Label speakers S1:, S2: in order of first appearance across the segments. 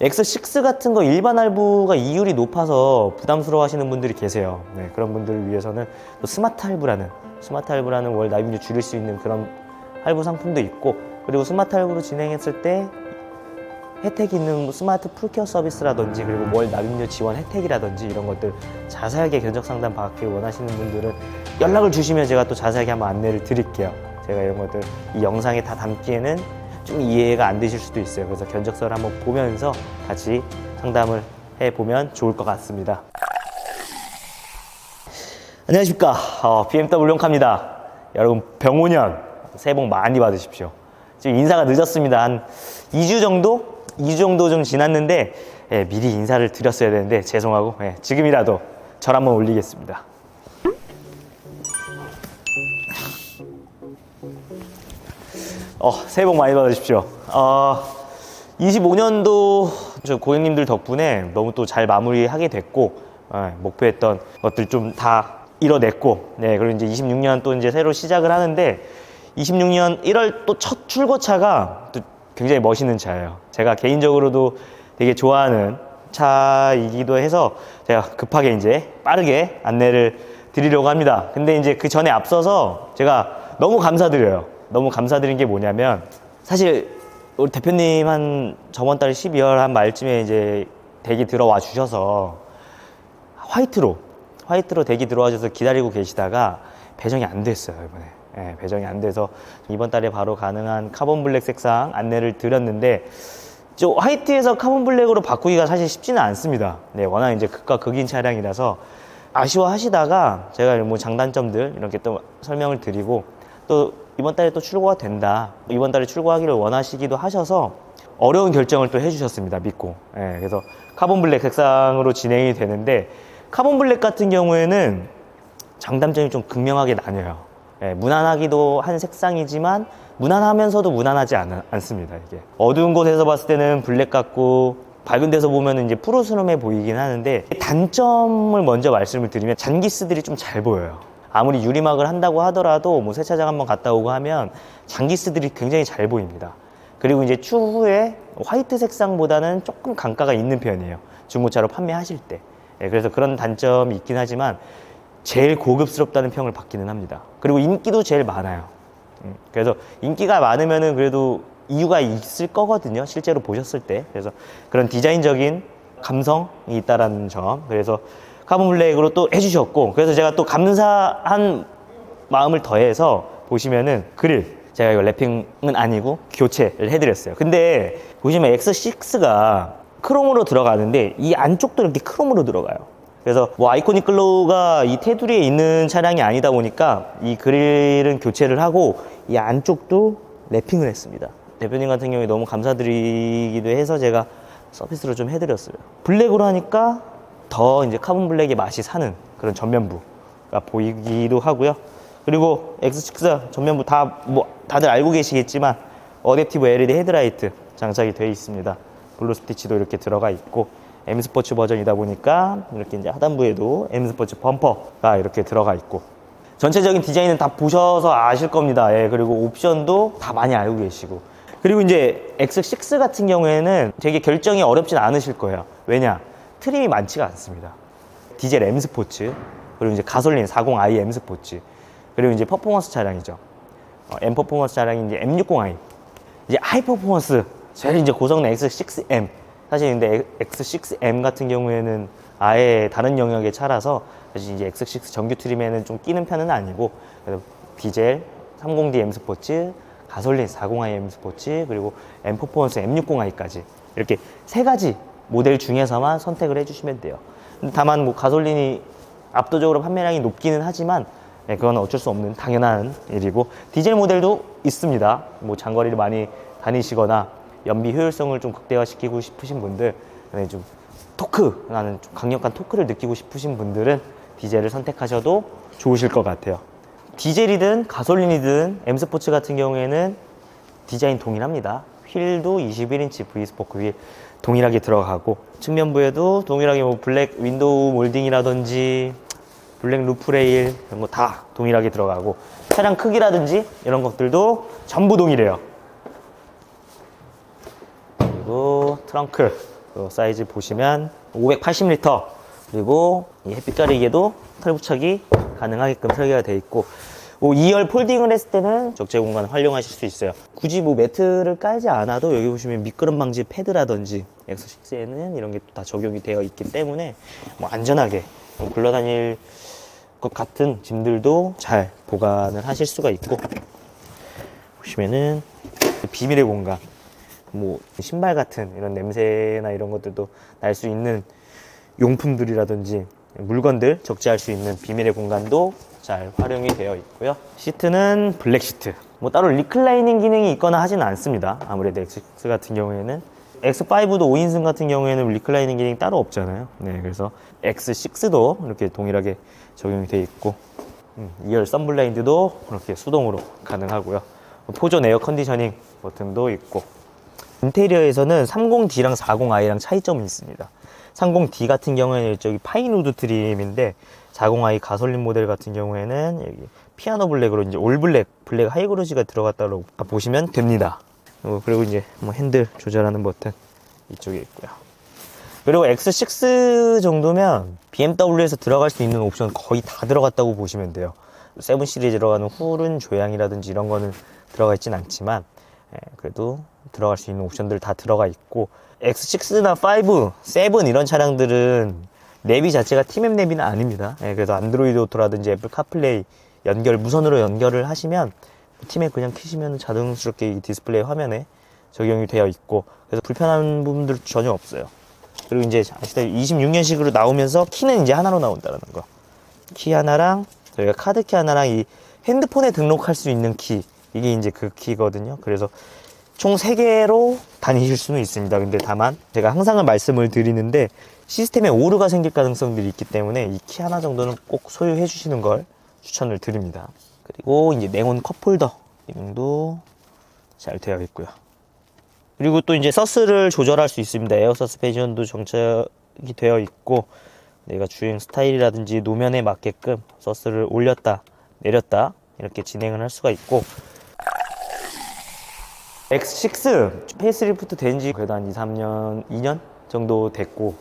S1: X6 같은 거 일반 할부가 이율이 높아서 부담스러워 하시는 분들이 계세요. 네, 그런 분들을 위해서는 또 스마트 할부라는, 스마트 할부라는 월 납입률 줄일 수 있는 그런 할부 상품도 있고, 그리고 스마트 할부로 진행했을 때 혜택이 있는 뭐 스마트 풀케어 서비스라든지 그리고 월 납입률 지원 혜택이라든지 이런 것들 자세하게 견적 상담 받기 원하시는 분들은 연락을 주시면 제가 또 자세하게 한번 안내를 드릴게요. 제가 이런 것들 이 영상에 다 담기에는 좀 이해가 안 되실 수도 있어요. 그래서 견적서를 한번 보면서 같이 상담을 해 보면 좋을 것 같습니다. 안녕하십니까. 어, BMW 용카입니다. 여러분 병오년 새해 복 많이 받으십시오. 지금 인사가 늦었습니다. 한 2주 정도? 2주 정도 좀 지났는데 예, 미리 인사를 드렸어야 되는데 죄송하고 예, 지금이라도 절 한번 올리겠습니다. 어, 새해 복 많이 받으십시오. 어, 25년도 저 고객님들 덕분에 너무 또 잘 마무리하게 됐고, 예, 목표했던 것들 좀 다 이뤄냈고, 네, 그리고 이제 26년 또 이제 새로 시작을 하는데, 26년 1월 또 첫 출고차가 또 굉장히 멋있는 차예요. 제가 개인적으로도 되게 좋아하는 차이기도 해서 제가 급하게 이제 빠르게 안내를 드리려고 합니다. 근데 이제 그 전에 앞서서 제가 너무 감사드려요. 너무 감사드린 게 뭐냐면 사실 우리 대표님 한 저번 달 12월 한 말쯤에 이제 대기 들어와 주셔서 화이트로 화이트로 대기 들어와 주셔서 기다리고 계시다가 배정이 안 됐어요 이번에 예, 배정이 안 돼서 이번 달에 바로 가능한 카본 블랙 색상 안내를 드렸는데 저 화이트에서 카본 블랙으로 바꾸기가 사실 쉽지는 않습니다. 네, 워낙 이제 극과 극인 차량이라서 아쉬워하시다가 제가 뭐 장단점들 이렇게 또 설명을 드리고 또 이번 달에 또 출고가 된다. 이번 달에 출고하기를 원하시기도 하셔서 어려운 결정을 또 해주셨습니다. 믿고. 예, 그래서 카본 블랙 색상으로 진행이 되는데 카본 블랙 같은 경우에는 장단점이 좀 극명하게 나뉘어요. 예, 무난하기도 한 색상이지만 무난하면서도 무난하지 않, 않습니다. 이게 어두운 곳에서 봤을 때는 블랙 같고 밝은 데서 보면 이제 푸르스름해 보이긴 하는데 단점을 먼저 말씀을 드리면 잔기스들이 좀 잘 보여요. 아무리 유리막을 한다고 하더라도 뭐 세차장 한번 갔다 오고 하면 잔기스들이 굉장히 잘 보입니다. 그리고 이제 추후에 화이트 색상보다는 조금 강가가 있는 편이에요. 중고차로 판매하실 때. 예, 그래서 그런 단점이 있긴 하지만 제일 고급스럽다는 평을 받기는 합니다. 그리고 인기도 제일 많아요. 음, 그래서 인기가 많으면은 그래도 이유가 있을 거거든요. 실제로 보셨을 때. 그래서 그런 디자인적인 감성이 있다라는 점. 그래서 카본 블랙으로 또 해주셨고. 그래서 제가 또 감사한 마음을 더해서 보시면은 그릴. 제가 이거 랩핑은 아니고 교체를 해드렸어요. 근데 보시면 X6가 크롬으로 들어가는데 이 안쪽도 이렇게 크롬으로 들어가요. 그래서 뭐 아이코닉 글로우가 이 테두리에 있는 차량이 아니다 보니까 이 그릴은 교체를 하고 이 안쪽도 랩핑을 했습니다. 대표님 같은 경우에 너무 감사드리기도 해서 제가 서비스로 좀 해드렸어요. 블랙으로 하니까 더 이제 카본 블랙의 맛이 사는 그런 전면부가 보이기도 하고요. 그리고 X6 전면부 다 뭐 다들 알고 계시겠지만 어댑티브 LED 헤드라이트 장착이 되어 있습니다. 블루 스티치도 이렇게 들어가 있고 M 스포츠 버전이다 보니까 이렇게 이제 하단부에도 M 스포츠 범퍼가 이렇게 들어가 있고 전체적인 디자인은 다 보셔서 아실 겁니다. 예, 그리고 옵션도 다 많이 알고 계시고 그리고 이제 X6 같은 경우에는 되게 결정이 어렵진 않으실 거예요. 왜냐? 트림이 많지가 않습니다. 디젤 M 스포츠 그리고 이제 가솔린 40i M 스포츠 그리고 이제 퍼포먼스 차량이죠. 어, M 퍼포먼스 차량이 이제 M60i 이제 하이 퍼포먼스 제일 이제 고성능 X6M 사실 근데 X6M 같은 경우에는 아예 다른 영역의 차라서 사실 이제 X6 정규 트림에는 좀 끼는 편은 아니고 디젤 30D M 스포츠 가솔린 40i M 스포츠 그리고 M 퍼포먼스 M60i까지 이렇게 세 가지 모델 중에서만 선택을 해주시면 돼요. 다만 뭐 가솔린이 압도적으로 판매량이 높기는 하지만 네, 그건 어쩔 수 없는 당연한 일이고 디젤 모델도 있습니다. 뭐 장거리를 많이 다니시거나 연비 효율성을 좀 극대화시키고 싶으신 분들, 네, 좀 토크, 나는 좀 강력한 토크를 느끼고 싶으신 분들은 디젤을 선택하셔도 좋으실 것 같아요. 디젤이든 가솔린이든 M 스포츠 같은 경우에는 디자인 동일합니다. 휠도 21인치 V 스포크 휠 동일하게 들어가고 측면부에도 동일하게 뭐 블랙 윈도우 몰딩이라든지 블랙 루프 레일 이런 거 다 동일하게 들어가고 차량 크기라든지 이런 것들도 전부 동일해요. 그리고 트렁크 그 사이즈 보시면 580리터 그리고 이 햇빛 가리개도 털 부착이 가능하게끔 설계가 되어 있고 뭐 2열 폴딩을 했을 때는 적재 공간 활용하실 수 있어요. 굳이 뭐 매트를 깔지 않아도 여기 보시면 미끄럼 방지 패드라든지 엑소6에는 이런 게 다 적용이 되어 있기 때문에 뭐 안전하게 뭐 굴러다닐 것 같은 짐들도 잘 보관을 하실 수가 있고 보시면은 비밀의 공간 뭐 신발 같은 이런 냄새나 이런 것들도 날 수 있는 용품들이라든지 물건들 적재할 수 있는 비밀의 공간도 잘 활용이 되어 있고요. 시트는 블랙 시트. 뭐 따로 리클라이닝 기능이 있거나 하지는 않습니다. 아무래도 X6 같은 경우에는 X5도 5인승 같은 경우에는 리클라이닝 기능이 따로 없잖아요. 네, 그래서 X6도 이렇게 동일하게 적용이 되어 있고 음, 2열 썬블라인드도 이렇게 수동으로 가능하고요. 포존 에어 컨디셔닝 버튼도 있고 인테리어에서는 30D랑 40i랑 차이점이 있습니다. 30D 같은 경우에는 저기 파인우드 트림인데 40i 가솔린 모델 같은 경우에는 여기 피아노 블랙으로 이제 올 블랙, 블랙 하이그로지가 들어갔다고 보시면 됩니다. 어, 그리고 이제 뭐 핸들 조절하는 버튼 이쪽에 있고요. 그리고 X6 정도면 BMW에서 들어갈 수 있는 옵션 거의 다 들어갔다고 보시면 돼요. 7 시리즈 들어가는 훌은 조향이라든지 이런 거는 들어가 있진 않지만 예, 그래도 들어갈 수 있는 옵션들 다 들어가 있고 X6나 5, 7 이런 차량들은 내비 자체가 팀앱 내비는 아닙니다. 예, 그래서 안드로이드 오토라든지 애플 카플레이 연결 무선으로 연결을 하시면 팀앱 그냥 키시면 자동스럽게 이 디스플레이 화면에 적용이 되어 있고 그래서 불편한 부분들 전혀 없어요. 그리고 이제 아시다시피 26년식으로 나오면서 키는 이제 하나로 나온다는 거. 키 하나랑 저희가 카드 키 하나랑 이 핸드폰에 등록할 수 있는 키 이게 이제 그 키거든요. 그래서 총 3개로 다니실 수는 있습니다. 근데 다만 제가 항상 말씀을 드리는데 시스템에 오류가 생길 가능성들이 있기 때문에 이 키 하나 정도는 꼭 소유해 주시는 걸 추천을 드립니다. 그리고 이제 냉온 컵홀더 기능도 잘 되어 있고요. 그리고 또 이제 서스를 조절할 수 있습니다. 에어 서스펜션도 정착이 되어 있고 내가 주행 스타일이라든지 노면에 맞게끔 서스를 올렸다 내렸다 이렇게 진행을 할 수가 있고 X6 페이스리프트 된 지 그래도 한 2, 3년, 2년 정도 됐고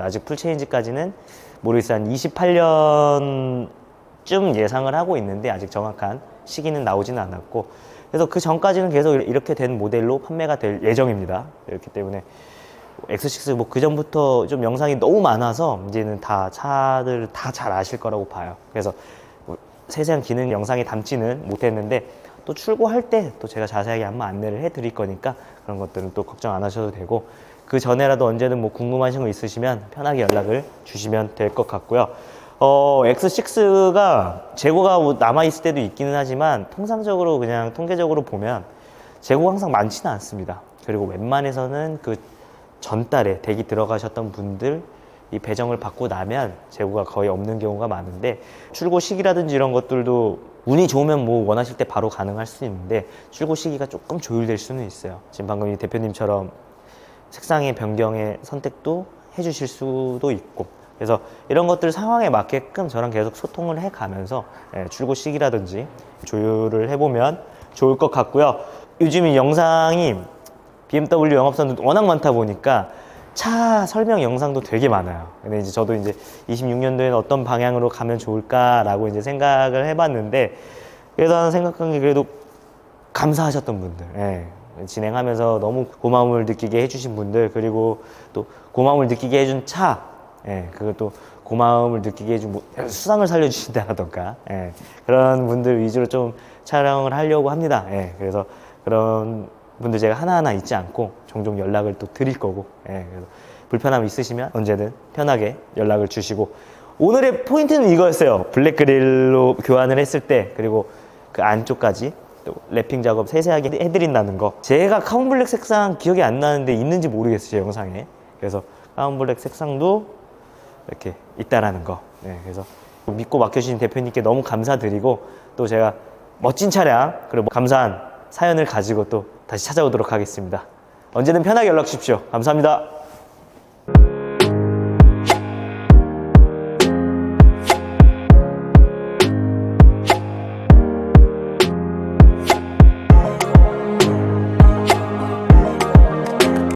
S1: 아직 풀체인지까지는 모르겠어요. 한 28년쯤 예상을 하고 있는데 아직 정확한 시기는 나오지는 않았고 그래서 그 전까지는 계속 이렇게 된 모델로 판매가 될 예정입니다. 그렇기 때문에 X6 뭐 그 전부터 좀 영상이 너무 많아서 이제는 다 차들 다 잘 아실 거라고 봐요. 그래서 뭐 세세한 기능 영상에 담지는 못했는데 또 출고할 때 또 제가 자세하게 한번 안내를 해드릴 거니까 그런 것들은 또 걱정 안 하셔도 되고 그 전에라도 언제든 뭐 궁금하신 거 있으시면 편하게 연락을 주시면 될 것 같고요. 어, X6가 재고가 뭐 남아있을 때도 있기는 하지만 통상적으로 그냥 통계적으로 보면 재고가 항상 많지는 않습니다. 그리고 웬만해서는 그 전달에 대기 들어가셨던 분들 이 배정을 받고 나면 재고가 거의 없는 경우가 많은데 출고 시기라든지 이런 것들도 운이 좋으면 뭐 원하실 때 바로 가능할 수 있는데 출고 시기가 조금 조율될 수는 있어요. 지금 방금 이 대표님처럼 색상의 변경의 선택도 해주실 수도 있고 그래서 이런 것들 상황에 맞게끔 저랑 계속 소통을 해가면서 예, 출고 시기라든지 조율을 해보면 좋을 것 같고요. 요즘 이 영상이 BMW 영업선도 워낙 많다 보니까 차 설명 영상도 되게 많아요. 근데 이제 저도 이제 26년도에는 어떤 방향으로 가면 좋을까라고 이제 생각을 해봤는데 그래서 생각한 게 그래도 감사하셨던 분들, 예. 진행하면서 너무 고마움을 느끼게 해주신 분들 그리고 또 고마움을 느끼게 해준 차, 예. 그것도 고마움을 느끼게 해준 뭐 수상을 살려주신다라던가 예. 그런 분들 위주로 좀 촬영을 하려고 합니다. 예. 그래서 그런 분들 제가 하나하나 잊지 않고 종종 연락을 또 드릴 거고 예, 그래서 불편함 있으시면 언제든 편하게 연락을 주시고. 오늘의 포인트는 이거였어요. 블랙 그릴로 교환을 했을 때 그리고 그 안쪽까지 또 랩핑 작업 세세하게 해드린다는 거. 제가 카본 블랙 색상 기억이 안 나는데 있는지 모르겠어요 제 영상에. 그래서 카본 블랙 색상도 이렇게 있다라는 거. 네, 그래서 믿고 맡겨주신 대표님께 너무 감사드리고 또 제가 멋진 차량 그리고 감사한 사연을 가지고 또 다시 찾아오도록 하겠습니다. 언제든 편하게 연락 주십시오. 감사합니다.